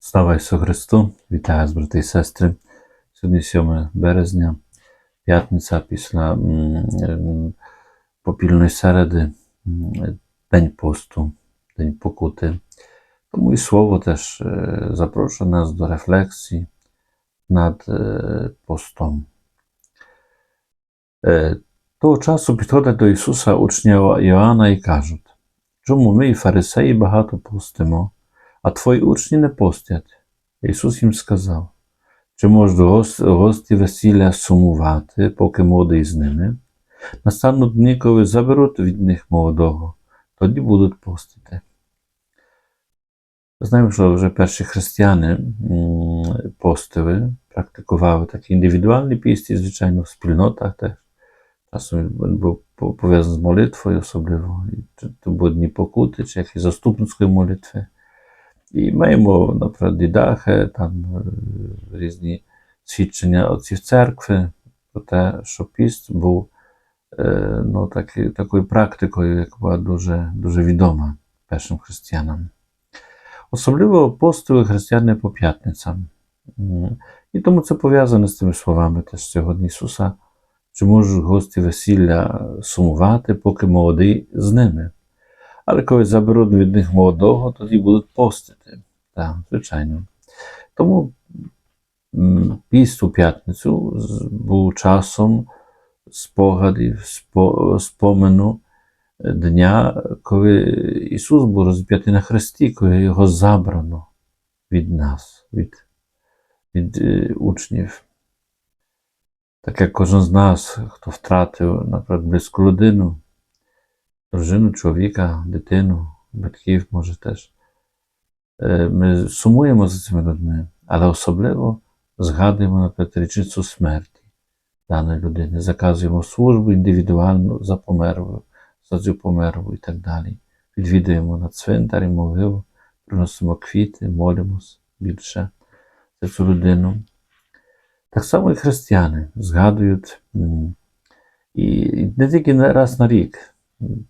Слава Ісусу Христу! Вітаю вас, брати і сестри. Сьогодні 7 березня, п'ятниця після м, ем, попільної середи, м, День посту, День покути. Тому і слово теж е, запрошує нас до рефлексії над е, постом. Е, Того часу підходять до Ісуса учні Іоанна і кажуть, чому ми і фарисеї багато постимо, а твої учні не постять. Ісус їм сказав, чи можуть гос- гості весілля сумувати, поки молодий з ними? Настануть дні, коли заберуть від них молодого, тоді будуть постити. Знаємо, що вже перші християни постили, практикували такі індивідуальні пісті, звичайно, в спільнотах теж. Часом він був по- пов'язаний з молитвою особливо, і то були дні покути, чи якісь заступницької молитви. І маємо, наприклад, дідахи, там е, різні свідчення отців церкви про те, що піст був е, ну, таки, такою практикою, яка була дуже, дуже відома першим християнам. Особливо постили християни по п'ятницям. І тому це пов'язане з тими словами теж сьогодні Ісуса, що можуть гості весілля сумувати, поки молодий з ними. Але коли заберуть від них молодого, тоді будуть постити. Так, звичайно. Тому піст у п'ятницю був часом спогадів, спо- спомену дня, коли Ісус був розп'ятий на хресті, коли його забрано від нас, від, від е, учнів. Так як кожен з нас, хто втратив, наприклад, близьку людину, дружину, чоловіка, дитину, батьків, може теж. Е, Ми сумуємо за цими людьми, але особливо згадуємо наприклад, річницю смерті даної людини, заказуємо службу індивідуальну за померлою, за цю померлу і так далі. Відвідуємо на цвинтарі, могилу, приносимо квіти, молимось більше за цю людину. Так само і християни згадують і не тільки на- раз на рік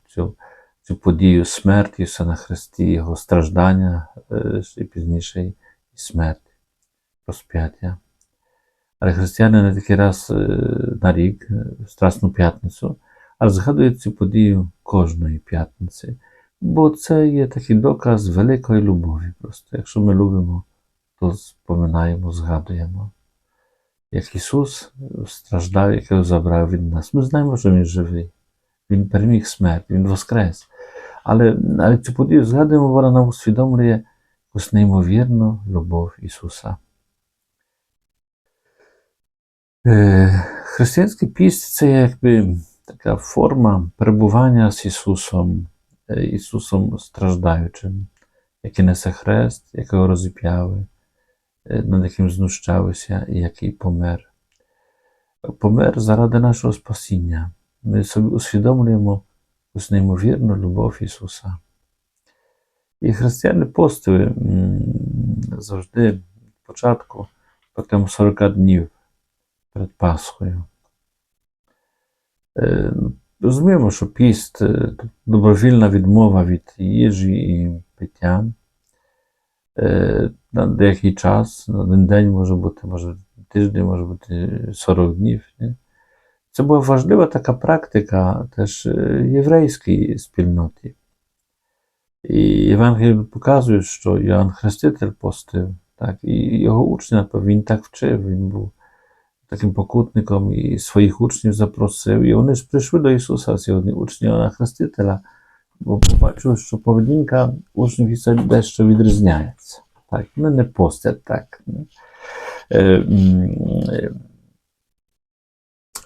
цю, цю подію смерті Ісуса на Христі, Його страждання е, і пізніше і смерть, розп'яття. Але християни не тільки раз е, на рік, е, в Страсну п'ятницю, а згадують цю подію кожної п'ятниці. Бо це є такий доказ великої любові. Просто якщо ми любимо, то споминаємо, згадуємо. Як Ісус страждав, якого забрав від нас. Ми знаємо, що Він живий. Він переміг смерть, Він воскрес. Але, але цю подію згадуємо, вона нам усвідомлює якусь неймовірну любов Ісуса. Е, Християнський піст це якби така форма перебування з Ісусом, е, Ісусом страждаючим, який несе хрест, якого розіп'яли, е, над яким знущалися і який помер. Помер заради нашого спасіння. Ми собі усвідомлюємо якусь неймовірну любов Ісуса. І християни постили завжди спочатку протягом 40 днів перед Пасхою. Е, Розуміємо, що піст е, добровільна відмова від їжі і пиття. Е, На деякий час, на один день може бути, може тиждень, може бути 40 днів. Ні? Це була важлива така практика теж е, єврейській спільноті. І Євангеліє показує, що Йоанн Хреститель постив, так, і його учні, напевно, він так вчив, він був таким покутником і своїх учнів запросив. І вони ж прийшли до Ісуса, сьогодні учні Йоанна Хрестителя, бо побачили, що поведінка учнів Ісуса дещо відрізняється. Так, вони не постять так. Е, м, е,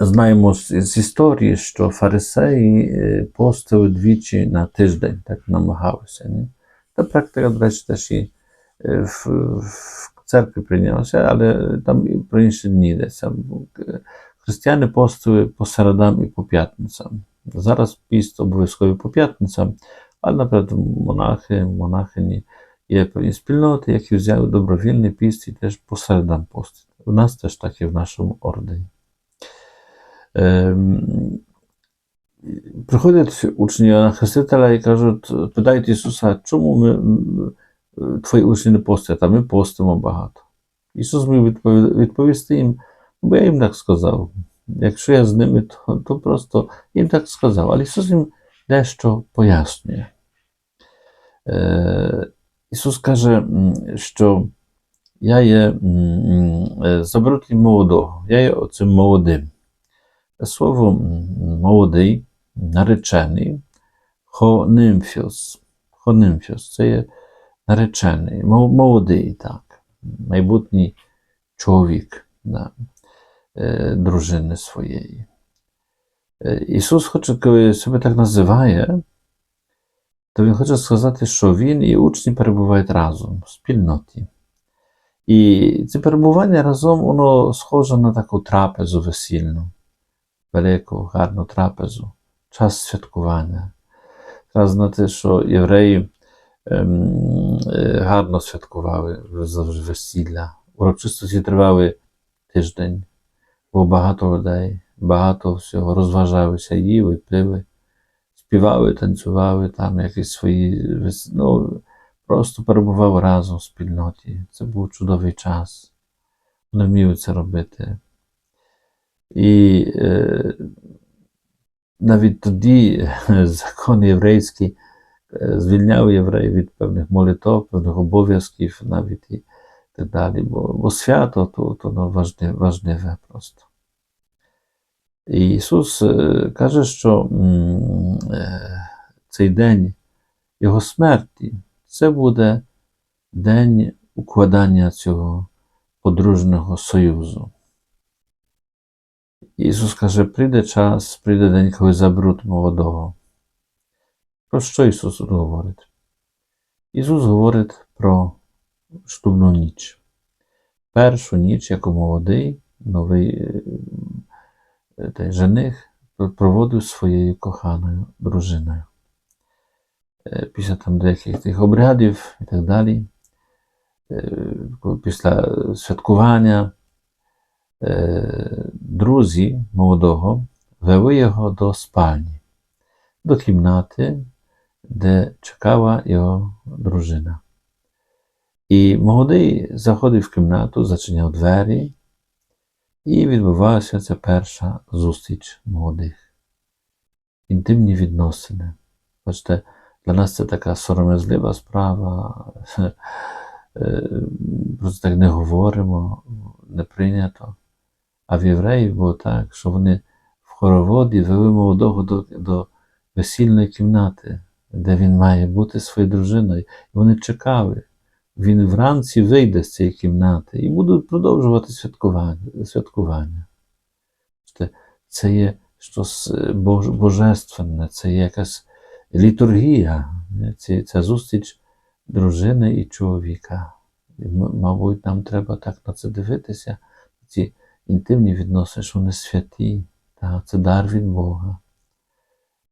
Знаємо з, з історії, що фарисеї е, постили двічі на тиждень, так намагалися. Ні? Та практика, до речі, теж і е, в, в церкві прийнялася, але там і про інші дні йдеться. Християни постили по середам і по п'ятницям. Зараз піст обов'язково по п'ятницям, але, наприклад, монахи, монахині є певні спільноти, які взяли добровільний піст і теж по середам постять. У нас теж так і в нашому ордені. Ем, Приходять учні Іоанна Хрестителя і кажуть, питають Ісуса, чому ми м, е, твої учні не постять, а ми постимо багато. Ісус міг відпові- відповісти їм, бо я їм так сказав. Якщо я з ними, то, то просто їм так сказав. Але Ісус їм дещо пояснює. Е, Ісус каже, м, що я є м, е, заберуть молодого, я є оцим молодим. Слово молодий, наречений, хонимфіос. Хонимфіос це є наречений, молодий, так, майбутній чоловік да, е, дружини своєї. Е, Ісус хоче, коли себе так називає, то Він хоче сказати, що Він і учні перебувають разом в спільноті. І це перебування разом, воно схоже на таку трапезу весільну, велику, гарну трапезу, час святкування. Треба знати, що євреї ем, е, гарно святкували весілля. Урочистості тривали тиждень, було багато людей, багато всього, розважалися, їли, пили, співали, танцювали там якісь свої. Ну, просто перебували разом в спільноті. Це був чудовий час. Вони вміли це робити. І е, навіть тоді закон єврейський е, звільняв євреїв від певних молитов, певних обов'язків навіть і так далі. Бо, бо свято то, то ну, важливе, важливе просто. І Ісус е, каже, що е, цей день Його смерті це буде день укладання цього подружнього союзу. Ісус каже, прийде час, прийде день, коли заберуть молодого. Про що Ісус тут говорить? Ісус говорить про шлюбну ніч. Першу ніч, як молодий, новий той жених проводив своєю коханою дружиною. Після там деяких тих обрядів і так далі. Після святкування друзі молодого вели його до спальні, до кімнати, де чекала його дружина. І молодий заходив в кімнату, зачиняв двері, і відбувалася ця перша зустріч молодих. Інтимні відносини. Бачите, для нас це така сором'язлива справа. Е, Просто так не говоримо, не прийнято. А в євреїв було так, що вони в хороводі вели молодого до, до весільної кімнати, де він має бути своєю дружиною. І вони чекали. Він вранці вийде з цієї кімнати і будуть продовжувати святкування. святкування. Це є щось божественне, це є якась літургія? Ці- ця зустріч дружини і чоловіка. І, мабуть, нам треба так на це дивитися, ці інтимні відносини, що вони святі, та, це дар від Бога.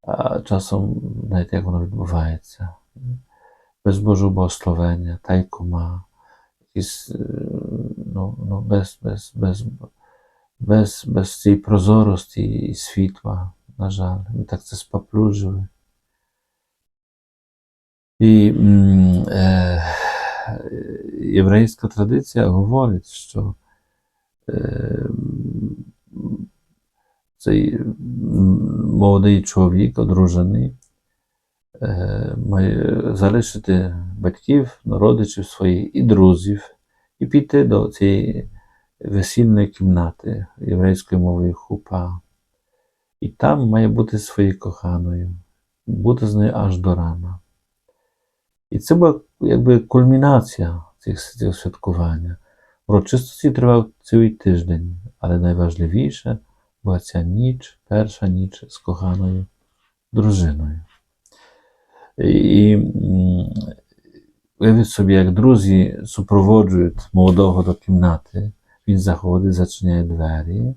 А часом, знаєте, як воно відбувається, без Божого благословення, тайкома, якісь, е, ну, ну, без, без, без, без, без цієї прозорості і світла, на жаль, ми так це споплюжили. І е, єврейська традиція говорить, що цей молодий чоловік, одружений, е, має залишити батьків, родичів своїх і друзів, і піти до цієї весільної кімнати єврейською мовою хупа. І там має бути своєю коханою, бути з нею аж до рана. І це була якби кульмінація цих, цього святкування. Урочистості тривав цілий тиждень, але найважливіше була ця ніч, перша ніч з коханою дружиною. І уявіть собі, як друзі супроводжують молодого до кімнати, він заходить, зачиняє двері.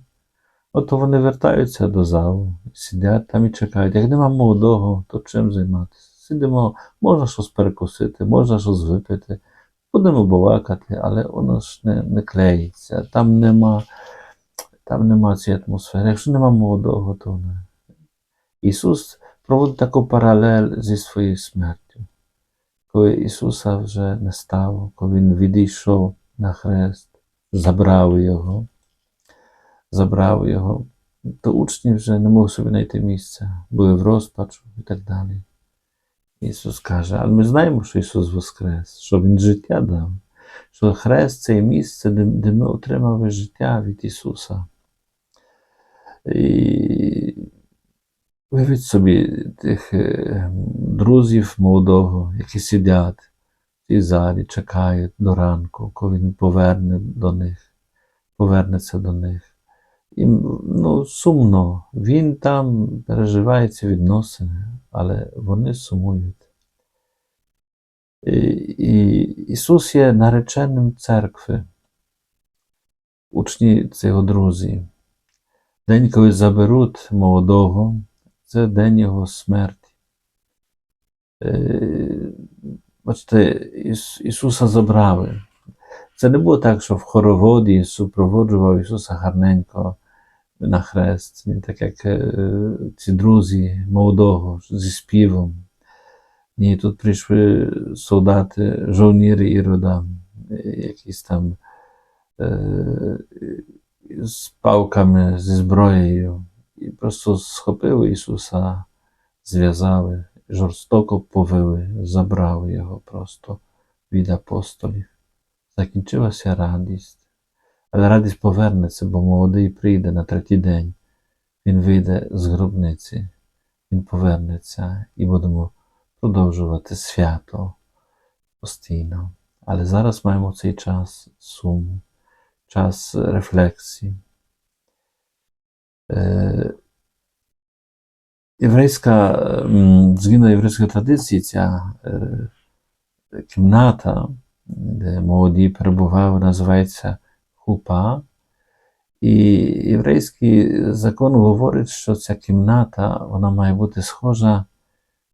От вони вертаються до залу, сидять там і чекають. Як нема молодого, то чим займатися? Сидимо, можна щось перекусити, можна щось випити, будемо балакати, але воно ж не, не клеїться. Там нема, там нема цієї атмосфери. Якщо нема молодого, то не. Ісус проводить таку паралель зі своєю смертю. коли Ісуса вже не стало, коли Він відійшов на хрест, забрали Його, забрав Його, то учні вже не могли собі знайти місця, були в розпачу і так далі. Ісус каже, але ми знаємо, що Ісус Воскрес, що Він життя дав, що хрест це місце, де, де ми отримали життя від Ісуса. І уявіть собі тих е, друзів молодого, які сидять в цій залі, чекають до ранку, коли він поверне до них, повернеться до них. І ну, сумно, він там переживає ці відносини, але вони сумують. І, і Ісус є нареченим церкви, учні цього друзі. День, коли заберуть молодого, це день його смерті. Е, Бачите, Іс- Ісуса забрали. Це не було так, що в хороводі супроводжував Ісуса гарненько на хрест, так як е, ці друзі молодого зі співом. Ні, тут прийшли солдати, жовніри Ірода, е, якісь там е, з палками, зі зброєю, і просто схопили Ісуса, зв'язали, жорстоко повели, забрали його просто від апостолів. Закінчилася радість. Але радість повернеться, бо молодий прийде на третій день. Він вийде з гробниці, він повернеться і будемо продовжувати свято постійно. Але зараз маємо цей час суму, час рефлексії. Е, Єврейська, згідно єврейської традиції, ця е, кімната, де молоді перебували, називається хупа. І єврейський закон говорить, що ця кімната вона має бути схожа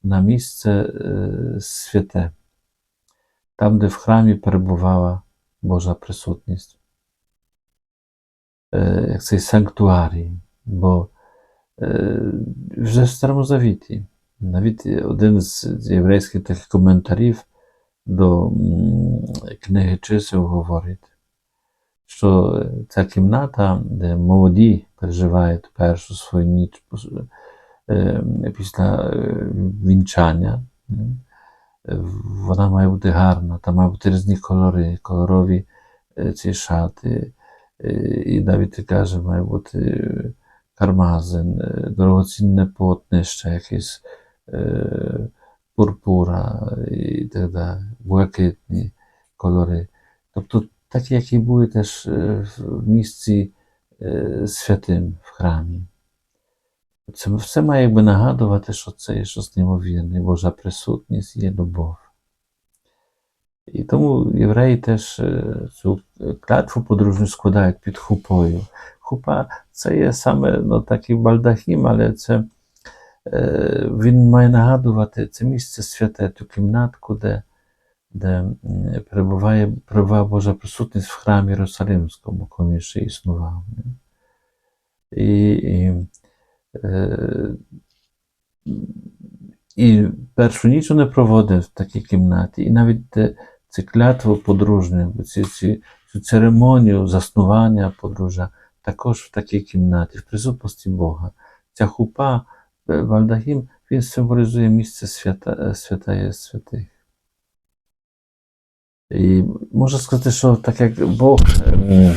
на місце е, святе, там, де в храмі перебувала Божа присутність, е, як цей санктуарій. Бо е, вже в Старому Завіті, навіть один з єврейських таких коментарів до книги чисел говорить, що ця кімната, де молоді переживають першу свою ніч е, після е, вінчання, е, вона має бути гарна, там мають бути різні кольори, кольорові е, ці шати. Е, І навіть каже, має бути е, кармазин, е, дорогоцінне полотнище, якесь е, пурпура і так далі, блакитні кольори. Тобто такі, які були теж е, в місці святим в храмі. Це все має якби нагадувати, що це є щось неймовірне, Божа присутність є любов. І тому євреї теж цю клятву подружню складають під хупою. Хупа це є саме ну, такий балдахім, але це він має нагадувати це місце святе, ту кімнатку, де, де перебуває, перебуває Божа присутність в храмі Єрусалимському, коли він ще існував. не. І, і, е, і першу ніч вони проводив в такій кімнаті, і навіть це клятво подружнє, ці, ці, цю церемонію заснування подружжя також в такій кімнаті, в присутності Бога. Ця хупа, е, Вальдагім, він символізує місце свята, е, святая святих. І можна сказати, що так як Бог ем,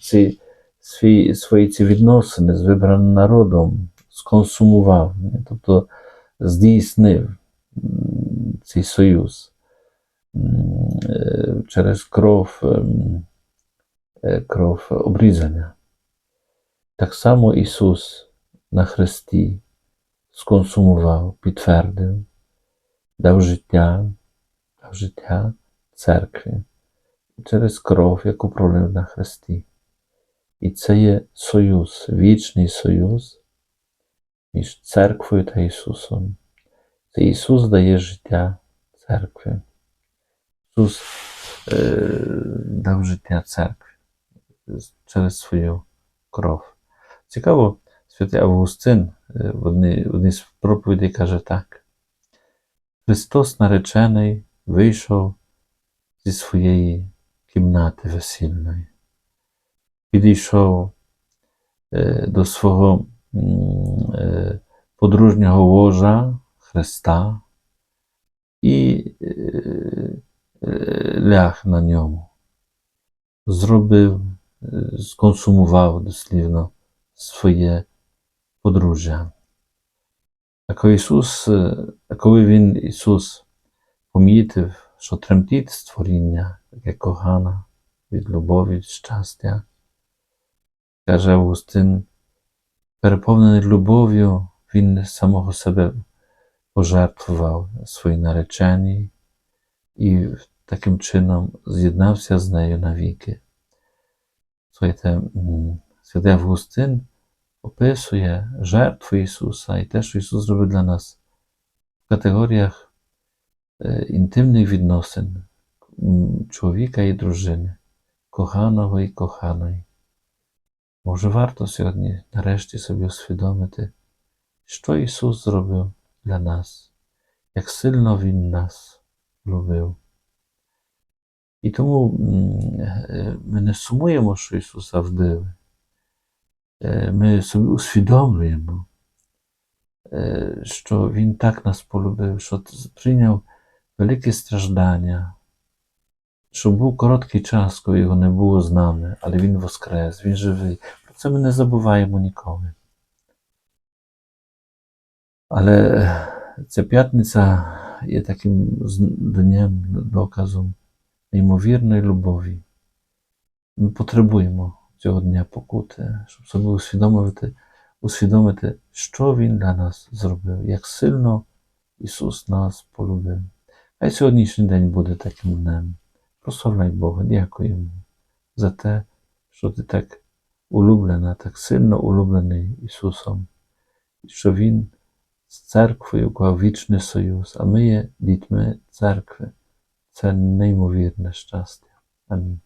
ці, свої, свої ці відносини з вибраним народом сконсумував, тобто здійснив цей союз е, через кров, ем, е, кров обрізання. Так само Ісус на хресті сконсумував, підтвердив, дав життя, дав життя церкві через кров, яку пролив на хресті. І це є союз, вічний союз між церквою та Ісусом. Це Ісус дає життя церкві. Ісус е, дав життя церкві через свою кров. Цікаво, святий Августин е, в одній з проповідей каже так. Христос наречений вийшов зі своєї кімнати весільної, підійшов е, до свого е, подружнього ложа Христа і е, ляг на ньому, зробив, сконсумував дослівно своє подружжя. А коли Ісус, коли Він, Ісус, помітив, що тремтить створіння, яке кохана від любові, від щастя, каже Августин, переповнений любов'ю, Він самого себе пожертвував своїй нареченій і таким чином з'єднався з нею навіки. Слухайте, святий Августин описує жертву Ісуса і те, що Ісус зробив для нас в категоріях е, інтимних відносин м, чоловіка і дружини, коханого і коханої. Може, варто сьогодні нарешті собі усвідомити, що Ісус зробив для нас, як сильно Він нас любив. І тому м, е, ми не сумуємо, що Ісуса вбили. Е, Ми собі усвідомлюємо, е, що Він так нас полюбив, що т- прийняв великі страждання, що був короткий час, коли його не було з нами, але Він воскрес, Він живий. Про це ми не забуваємо ніколи. Але е, ця п'ятниця є таким з- днем, доказом неймовірної любові. Ми потребуємо цього дня покути, щоб собі усвідомити, усвідомити, що Він для нас зробив, як сильно Ісус нас полюбив. Хай сьогоднішній день буде таким днем. Прославляй Бога, дякуємо за те, що ти так улюблена, так сильно улюблений Ісусом, і що Він з церквою уклав вічний союз, а ми є дітьми церкви. Це неймовірне щастя. Амінь.